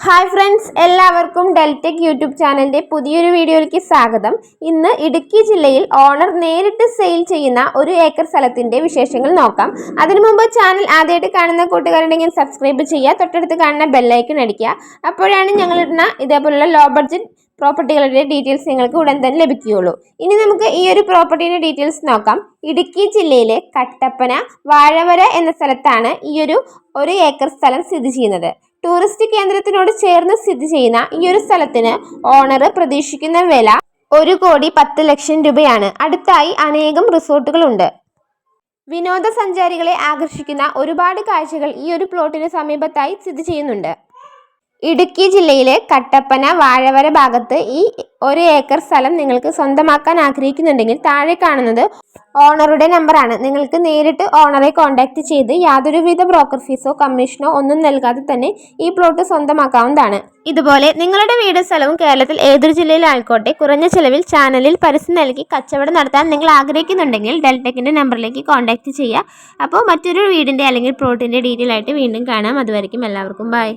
Hi friends എല്ലാവർക്കും Deltech YouTube ചാനലിന്റെ പുതിയൊരു വീഡിയോയിലേക്ക് സ്വാഗതം. ഇന്ന് ഇടുക്കി ജില്ലയിൽ ഓണർ നേരിട്ട് സെയിൽ ചെയ്യുന്ന ഒരു ഏക്കർ സ്ഥലത്തിന്റെ വിശേഷങ്ങൾ നോക്കാം. അതിനു മുമ്പ് ചാനൽ ആദ്യമായിട്ട് കാണുന്ന കൂട്ടുകാരുണ്ടെങ്കിൽ സബ്സ്ക്രൈബ് ചെയ്യുക തൊട്ടടുത്ത് കാണുന്ന ബെല്ലൈക്കൺ അടിക്കുക. അപ്പോഴാണ് ഞങ്ങളിടുന്ന ഇതേപോലുള്ള ലോ ബഡ്ജറ്റ് പ്രോപ്പർട്ടികളുടെ ഡീറ്റെയിൽസ് നിങ്ങൾക്ക് ഉടൻ തന്നെ ലഭിക്കുകയുള്ളൂ. ഇനി നമുക്ക് ഈ ഒരു പ്രോപ്പർട്ടിയുടെ ഡീറ്റെയിൽസ് നോക്കാം. ഇടുക്കി ജില്ലയിലെ കട്ടപ്പന വാഴവര എന്ന സ്ഥലത്താണ് ഈ ഒരു ഒരു ഏക്കർ സ്ഥലം സ്ഥിതി ചെയ്യുന്നത്. ടൂറിസ്റ്റ് കേന്ദ്രത്തിനോട് ചേർന്ന് സ്ഥിതി ചെയ്യുന്ന ഈ ഒരു സ്ഥലത്തിന് ഓണർ പ്രതീക്ഷിക്കുന്ന വില ഒരു കോടി പത്ത് ലക്ഷം രൂപയാണ്. അടുത്തായി അനേകം റിസോർട്ടുകളുണ്ട് വിനോദസഞ്ചാരികളെ ആകർഷിക്കുന്ന ഒരുപാട് കാഴ്ചകൾ ഈ ഒരു പ്ലോട്ടിന് സമീപത്തായി സ്ഥിതി ചെയ്യുന്നുണ്ട്. ഇടുക്കി ജില്ലയിലെ കട്ടപ്പന വാഴവര ഭാഗത്ത് ഈ ഒരു ഏക്കർ സ്ഥലം നിങ്ങൾക്ക് സ്വന്തമാക്കാൻ ആഗ്രഹിക്കുന്നുണ്ടെങ്കിൽ താഴെ കാണുന്നത് ഓണറുടെ നമ്പറാണ്. നിങ്ങൾക്ക് നേരിട്ട് ഓണറെ കോൺടാക്റ്റ് ചെയ്ത് യാതൊരുവിധ ബ്രോക്കർ ഫീസോ കമ്മീഷനോ ഒന്നും നൽകാതെ തന്നെ ഈ പ്ലോട്ട് സ്വന്തമാക്കാവുന്നതാണ്. ഇതുപോലെ നിങ്ങളുടെ വീട് സ്ഥലവും കേരളത്തിൽ ഏതൊരു ജില്ലയിലായിക്കോട്ടെ കുറഞ്ഞ ചിലവിൽ ചാനലിൽ പരസ്യം നൽകി കച്ചവടം നടത്താൻ നിങ്ങൾ ആഗ്രഹിക്കുന്നുണ്ടെങ്കിൽ ഡെൽടെക്കിന്റെ നമ്പറിലേക്ക് കോൺടാക്റ്റ് ചെയ്യുക. അപ്പോൾ മറ്റൊരു വീടിന്റെ അല്ലെങ്കിൽ പ്ലോട്ടിന്റെ ഡീറ്റെയിൽ ആയിട്ട് വീണ്ടും കാണാം. അതുവരെയും എല്ലാവർക്കും ബൈ.